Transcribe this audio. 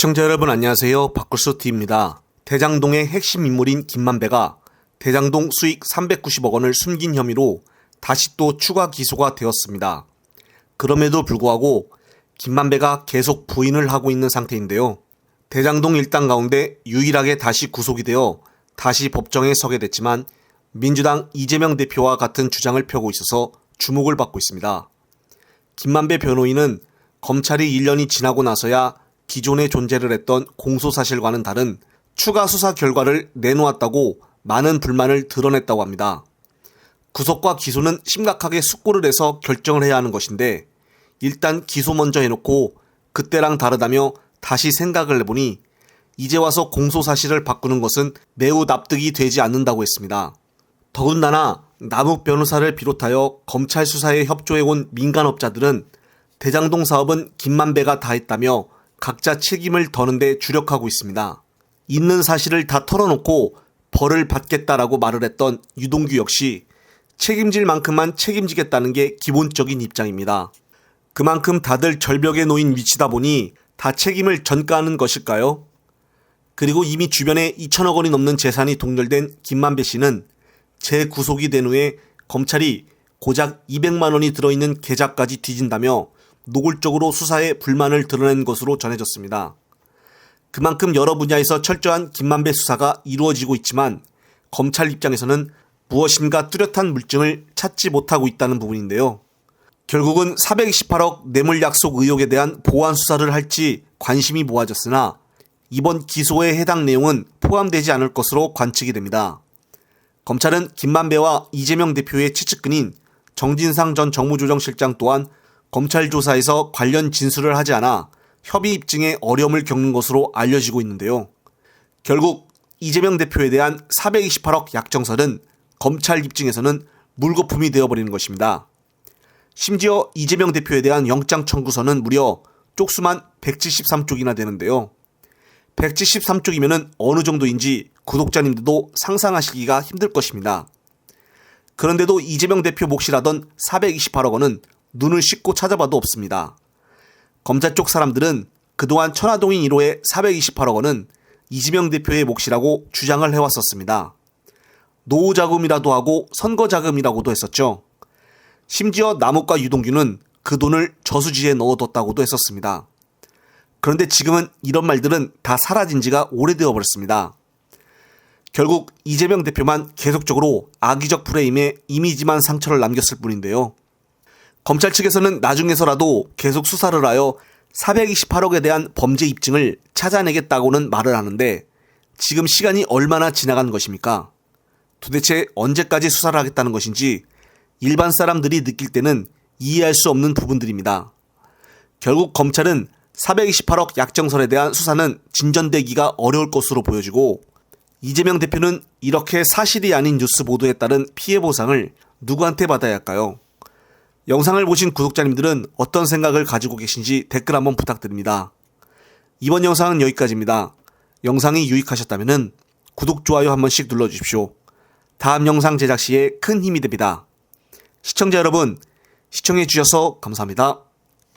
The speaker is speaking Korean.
시청자 여러분 안녕하세요. 박굴소T입니다. 대장동의 핵심 인물인 김만배가 대장동 수익 390억 원을 숨긴 혐의로 다시 또 추가 기소가 되었습니다. 그럼에도 불구하고 김만배가 계속 부인을 하고 있는 상태인데요. 대장동 일당 가운데 유일하게 다시 구속이 되어 다시 법정에 서게 됐지만 민주당 이재명 대표와 같은 주장을 펴고 있어서 주목을 받고 있습니다. 김만배 변호인은 검찰이 1년이 지나고 나서야 기존에 존재를 했던 공소사실과는 다른 추가 수사 결과를 내놓았다고 많은 불만을 드러냈다고 합니다. 구속과 기소는 심각하게 숙고를 해서 결정을 해야 하는 것인데 일단 기소 먼저 해놓고 그때랑 다르다며 다시 생각을 해보니 이제 와서 공소 사실을 바꾸는 것은 매우 납득이 되지 않는다고 했습니다. 더군다나 남욱 변호사를 비롯하여 검찰 수사에 협조해온 민간업자들은 대장동 사업은 김만배가 다 했다며 각자 책임을 더는 데 주력하고 있습니다. 있는 사실을 다 털어놓고 벌을 받겠다라고 말을 했던 유동규 역시 책임질 만큼만 책임지겠다는 게 기본적인 입장입니다. 그만큼 다들 절벽에 놓인 위치다 보니 다 책임을 전가하는 것일까요? 그리고 이미 주변에 2천억 원이 넘는 재산이 동결된 김만배 씨는 재구속이 된 후에 검찰이 고작 200만 원이 들어있는 계좌까지 뒤진다며 노골적으로 수사에 불만을 드러낸 것으로 전해졌습니다. 그만큼 여러 분야에서 철저한 김만배 수사가 이루어지고 있지만 검찰 입장에서는 무엇인가 뚜렷한 물증을 찾지 못하고 있다는 부분인데요. 결국은 428억 뇌물 약속 의혹에 대한 보완 수사를 할지 관심이 모아졌으나 이번 기소에 해당 내용은 포함되지 않을 것으로 관측이 됩니다. 검찰은 김만배와 이재명 대표의 최측근인 정진상 전 정무조정실장 또한 검찰 조사에서 관련 진술을 하지 않아 협의 입증에 어려움을 겪는 것으로 알려지고 있는데요. 결국 이재명 대표에 대한 428억 약정설은 검찰 입증에서는 물거품이 되어버리는 것입니다. 심지어 이재명 대표에 대한 영장 청구서는 무려 쪽수만 173쪽이나 되는데요. 173쪽이면 어느 정도인지 구독자님들도 상상하시기가 힘들 것입니다. 그런데도 이재명 대표 몫이라던 428억 원은 눈을 씻고 찾아봐도 없습니다. 검사 쪽 사람들은 그동안 천화동인 1호의 428억 원은 이재명 대표의 몫이라고 주장을 해왔었습니다. 노후 자금이라도 하고 선거 자금이라고도 했었죠. 심지어 남욱과 유동규는 그 돈을 저수지에 넣어뒀다고도 했었습니다. 그런데 지금은 이런 말들은 다 사라진 지가 오래되어 버렸습니다. 결국 이재명 대표만 계속적으로 악의적 프레임에 이미지만 상처를 남겼을 뿐인데요. 검찰 측에서는 나중에서라도 계속 수사를 하여 428억에 대한 범죄 입증을 찾아내겠다고는 말을 하는데 지금 시간이 얼마나 지나간 것입니까? 도대체 언제까지 수사를 하겠다는 것인지 일반 사람들이 느낄 때는 이해할 수 없는 부분들입니다. 결국 검찰은 428억 약정설에 대한 수사는 진전되기가 어려울 것으로 보여지고 이재명 대표는 이렇게 사실이 아닌 뉴스 보도에 따른 피해 보상을 누구한테 받아야 할까요? 영상을 보신 구독자님들은 어떤 생각을 가지고 계신지 댓글 한번 부탁드립니다. 이번 영상은 여기까지입니다. 영상이 유익하셨다면 구독, 좋아요 한 번씩 눌러주십시오. 다음 영상 제작 시에 큰 힘이 됩니다. 시청자 여러분, 시청해주셔서 감사합니다.